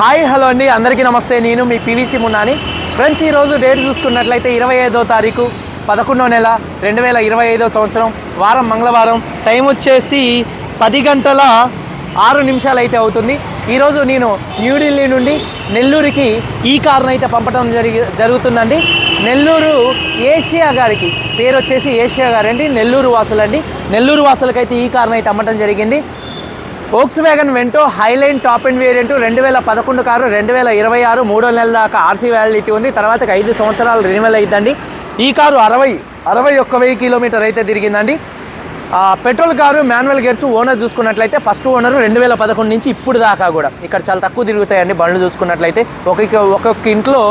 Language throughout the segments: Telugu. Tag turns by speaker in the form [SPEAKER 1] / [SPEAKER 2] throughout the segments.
[SPEAKER 1] హాయ్ హలో అండి. అందరికీ నమస్తే. నేను మీ పివిసి మున్నాని. ఫ్రెండ్స్ ఈరోజు డేట్ చూసుకున్నట్లయితే ఇరవై ఐదో తారీఖు పదకొండో నెల రెండు వేల ఇరవై ఐదో సంవత్సరం వారం మంగళవారం. టైం వచ్చేసి పది గంటల ఆరు నిమిషాలు అయితే అవుతుంది ఈరోజు నేను న్యూఢిల్లీ నుండి నెల్లూరుకి ఈ కారును అయితే పంపడం జరిగి జరుగుతుందండి. నెల్లూరు ఏషియా గారికి పేరు వచ్చేసి ఏషియా గారండి. నెల్లూరు వాసులండి. నెల్లూరు వాసులకైతే ఈ కారును అయితే అమ్మటం జరిగింది. Volkswagen Vento Highline top and variant రెండు వేల పదకొండు కారు రెండు వేల ఇరవై ఆరు మూడో నెలల దాకా ఆర్సీ వ్యాలిడిటీ ఉంది. తర్వాత ఐదు సంవత్సరాలు రెన్యువల్ అయ్యిందండి ఈ కారు అరవై అరవై ఒక్క వెయ్యి కిలోమీటర్ అయితే తిరిగిందండి. Petrol car manual gears owner చూసుకున్నట్లయితే ఫస్ట్ ఓనర్ రెండు వేల పదకొండు నుంచి ఇప్పుడు దాకా కూడా. ఇక్కడ చాలా తక్కువ తిరుగుతాయండి బండ్లు చూసుకున్నట్లయితే. ఒక్కొక్క ఒక్కొక్క ఇంట్లో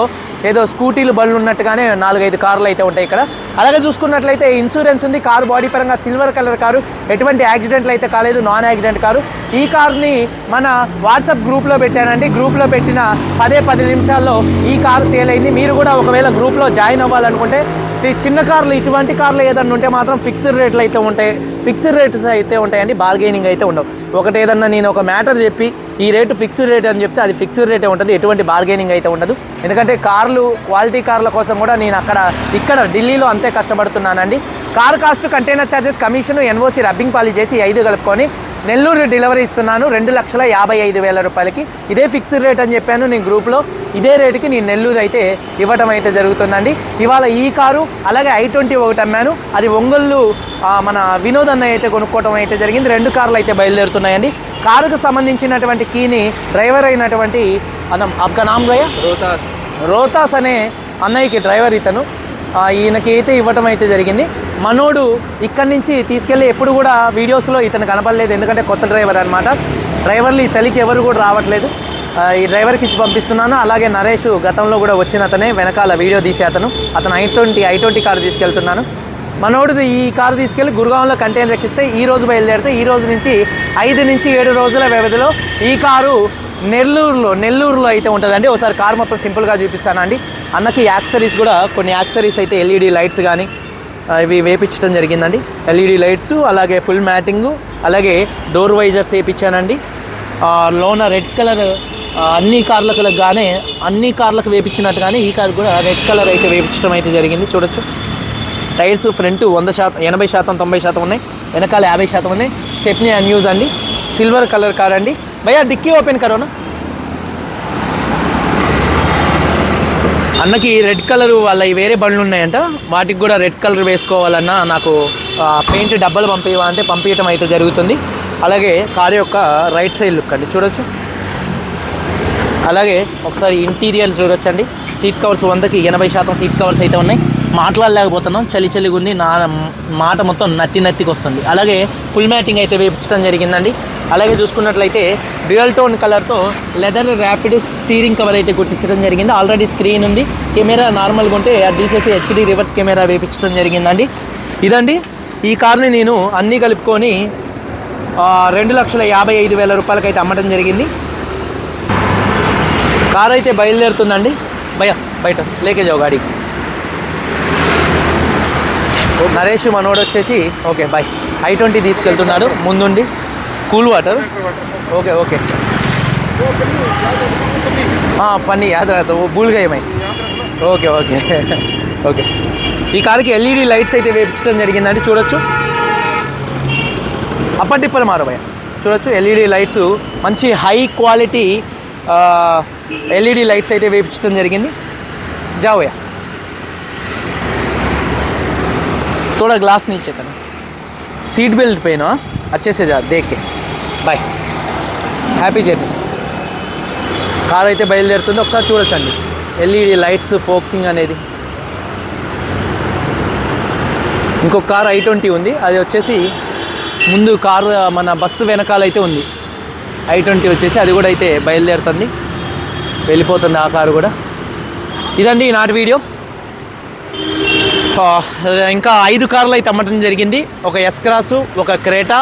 [SPEAKER 1] ఏదో స్కూటీలు బండ్లు ఉన్నట్టుగానే నాలుగైదు కార్లు అయితే ఉంటాయి ఇక్కడ. అలాగే చూసుకున్నట్లయితే ఇన్సూరెన్స్ ఉంది. కారు బాడీ పరంగా సిల్వర్ కలర్ కారు. ఎటువంటి యాక్సిడెంట్లు అయితే కాలేదు. Non accident car. ఈ కార్ని మన వాట్సాప్ గ్రూప్లో పెట్టానండి. గ్రూప్లో పెట్టిన పదే పది నిమిషాల్లో ఈ కారు సేల్ అయింది. మీరు కూడా ఒకవేళ గ్రూప్లో జాయిన్ అవ్వాలనుకుంటే చిన్న కార్లు ఇటువంటి కార్లు ఏదన్నా ఉంటే మాత్రం ఫిక్స్డ్ రేట్లు అయితే ఉంటాయి. ఫిక్స్డ్ రేట్స్ అయితే ఉంటాయండి బార్గెనింగ్ అయితే ఉండవు. ఒకటి ఏదన్నా నేను ఒక మ్యాటర్ చెప్పి ఈ రేటు ఫిక్స్డ్ రేట్ అని చెప్తే అది ఫిక్స్డ్ రేటే ఉంటుంది ఎటువంటి బార్గెనింగ్ అయితే ఉండదు. ఎందుకంటే కార్లు క్వాలిటీ కార్ల కోసం కూడా నేను అక్కడ ఇక్కడ ఢిల్లీలో అంతే కష్టపడుతున్నానండి. Car cost container charges commission NOC rubbing పాలి చేసి ఐదు కలుపుకొని నెల్లూరు డెలివరీ ఇస్తున్నాను. రెండు లక్షల యాభై ఐదు వేల రూపాయలకి. ఇదే ఫిక్స్డ్ రేట్ అని చెప్పాను నేను గ్రూప్లో. ఇదే రేటుకి నేను నెల్లూరు అయితే ఇవ్వటం అయితే జరుగుతుందండి. ఇవాళ ఈ కారు అలాగే ఐ ట్వంటీ ఒకటి అమ్మాను. అది ఒంగోలు మన వినోద్ అన్న అయితే కొనుక్కోవటం అయితే జరిగింది. రెండు కార్లు అయితే బయలుదేరుతున్నాయండి. కారుకు సంబంధించినటువంటి కీని డ్రైవర్ అయినటువంటి అనం అబ్కా నామ్ గయా?
[SPEAKER 2] రోతాస్.
[SPEAKER 1] రోతాస్ అనే అన్నయ్యకి డ్రైవర్ ఇతను. ఈయనకి అయితే ఇవ్వటం అయితే జరిగింది. మనోడు ఇక్కడి నుంచి తీసుకెళ్ళి ఎప్పుడు కూడా వీడియోస్లో ఇతను కనపడలేదు. ఎందుకంటే కొత్త డ్రైవర్ అనమాట డ్రైవర్లు ఈ చలికి ఎవరు కూడా రావట్లేదు. ఈ డ్రైవర్కి ఇచ్చి పంపిస్తున్నాను. అలాగే నరేష్ గతంలో కూడా వచ్చిన అతనే వెనకాల వీడియో తీసే అతను. అతను I twenty I twenty car తీసుకెళ్తున్నాను. మనోడు ఈ కారు తీసుకెళ్ళి గురుగాంలో కంటైనర్ ఎక్కిస్తే ఈ రోజు బయలుదేరితే ఈ రోజు నుంచి ఐదు నుంచి ఏడు రోజుల వ్యవధిలో ఈ కారు నెల్లూరులో నెల్లూరులో అయితే ఉంటుందండి. ఒకసారి కారు మొత్తం సింపుల్గా చూపిస్తానండి. అన్నకి యాక్సరీస్ కూడా కొన్ని యాక్సరీస్ అయితే ఎల్ఈడి లైట్స్ కానీ ఇవి వేపించడం జరిగిందండి. ఎల్ఈడి లైట్స్ అలాగే ఫుల్ మ్యాటింగు అలాగే డోర్ వైజర్స్ వేయించానండి లోన రెడ్ కలర్ అన్ని కార్లకు గానే అన్ని కార్లకు వేపించినట్టుగానే ఈ కార్ కూడా రెడ్ కలర్ అయితే వేపించడం అయితే జరిగింది. చూడొచ్చు. టైర్స్ ఫ్రంట్ వంద శాతం ఎనభై శాతం తొంభై శాతం ఉన్నాయి. వెనకాల యాభై శాతం ఉన్నాయి. స్టెప్నీ అన్యూజ్ అండి. సిల్వర్ కలర్ కార్ అండి. భయ్యా డిక్కీ ఓపెన్ కరోనా? అన్నకి రెడ్ కలర్ వాళ్ళ వేరే బండ్లు ఉన్నాయంట. వాటికి కూడా రెడ్ కలర్ వేసుకోవాలన్నా నాకు పెయింట్ డబ్బాలు పంపివా అంటే పంపించడం అయితే జరుగుతుంది. అలాగే కారు యొక్క రైట్ సైడ్ లుక్ అండి చూడొచ్చు. అలాగే ఒకసారి ఇంటీరియర్ చూడొచ్చండి. సీట్ కవర్స్ వందకి ఎనభై శాతం సీట్ కవర్స్ అయితే ఉన్నాయి. మాట్లాడలేకపోతున్నాం చలి చలిగా ఉంది నా మాట మొత్తం నత్తి నత్తికి వస్తుంది. అలాగే ఫుల్ మ్యాటింగ్ అయితే వేపించడం జరిగిందండి. అలాగే చూసుకున్నట్లయితే డ్యూయల్ టోన్ కలర్తో లెదర్ ర్యాపిడ్ స్టీరింగ్ కవర్ అయితే కుట్టించడం జరిగింది. ఆల్రెడీ స్క్రీన్ ఉంది. కెమెరా నార్మల్గా ఉంటే అది తీసేసి హెచ్డి రివర్స్ కెమెరా వేపించడం జరిగిందండి. ఇదండి. ఈ కార్ని నేను అన్నీ కలుపుకొని రెండు లక్షల యాభై ఐదు వేల రూపాయలకైతే అమ్మడం జరిగింది. కార్ అయితే బయలుదేరుతుందండి. భయ బయట లేకేజావు గాడి. నరేష్ మనోడు వచ్చేసి ఓకే బాయ్. ఐ ట్వంటీ తీసుకెళ్తున్నాడు. ముందుండి. కూల్ వాటర్ ఓకే ఓకే పని యాద బూల్గా ఏమై ఓకే ఓకే ఓకే ఈ కార్కి ఎల్ఈడి లైట్స్ అయితే వేపించడం జరిగిందండి చూడొచ్చు అప్పర్ టిప్పలు మారు భయ చూడొచ్చు ఎల్ఈడి లైట్స్ మంచి హై క్వాలిటీ ఎల్ఈడి లైట్స్ అయితే వేపించడం జరిగింది జావయ్య थोड़ा ग्लास नीचे करना सीट बेल्ट पे ना अच्छे से जा देख के బాయ్. Happy journey. కార్ అయితే బయలుదేరుతుంది. ఒకసారి చూడొచ్చండి. ఎల్ఈడి లైట్స్ ఫోక్సింగ్ అనేది. ఇంకొక కార్ ఐ ట్వంటీ ఉంది. అది వచ్చేసి ముందు కారు మన బస్సు వెనకాల అయితే ఉంది. ఐ ట్వంటీ వచ్చేసి అది కూడా అయితే బయలుదేరుతుంది. వెళ్ళిపోతుంది ఆ కారు కూడా. ఇదండి ఈనాటి వీడియో. ఇంకా ఐదు కార్లు అయితే అమ్మటం జరిగింది. ఒక ఎస్ క్రాసు ఒక క్రేటా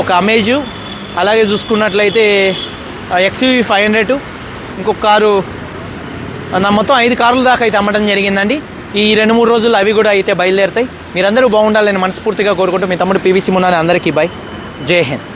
[SPEAKER 1] ఒక అమేజ్ అలాగే చూసుకున్నట్లయితే ఎక్స్యూవి ఫైవ్ హండ్రెడ్ ఇంకొక కారు నా మొత్తం ఐదు కార్ల దాకా అయితే అమ్మటం జరిగిందండి. ఈ రెండు మూడు రోజులు అవి కూడా అయితే బయలుదేరుతాయి. మీరందరూ బాగుండాలని మనస్ఫూర్తిగా కోరుకుంటూ మీ తమ్ముడు పీవీసీ మున్నాని అందరికీ బాయ్ జై హింద్.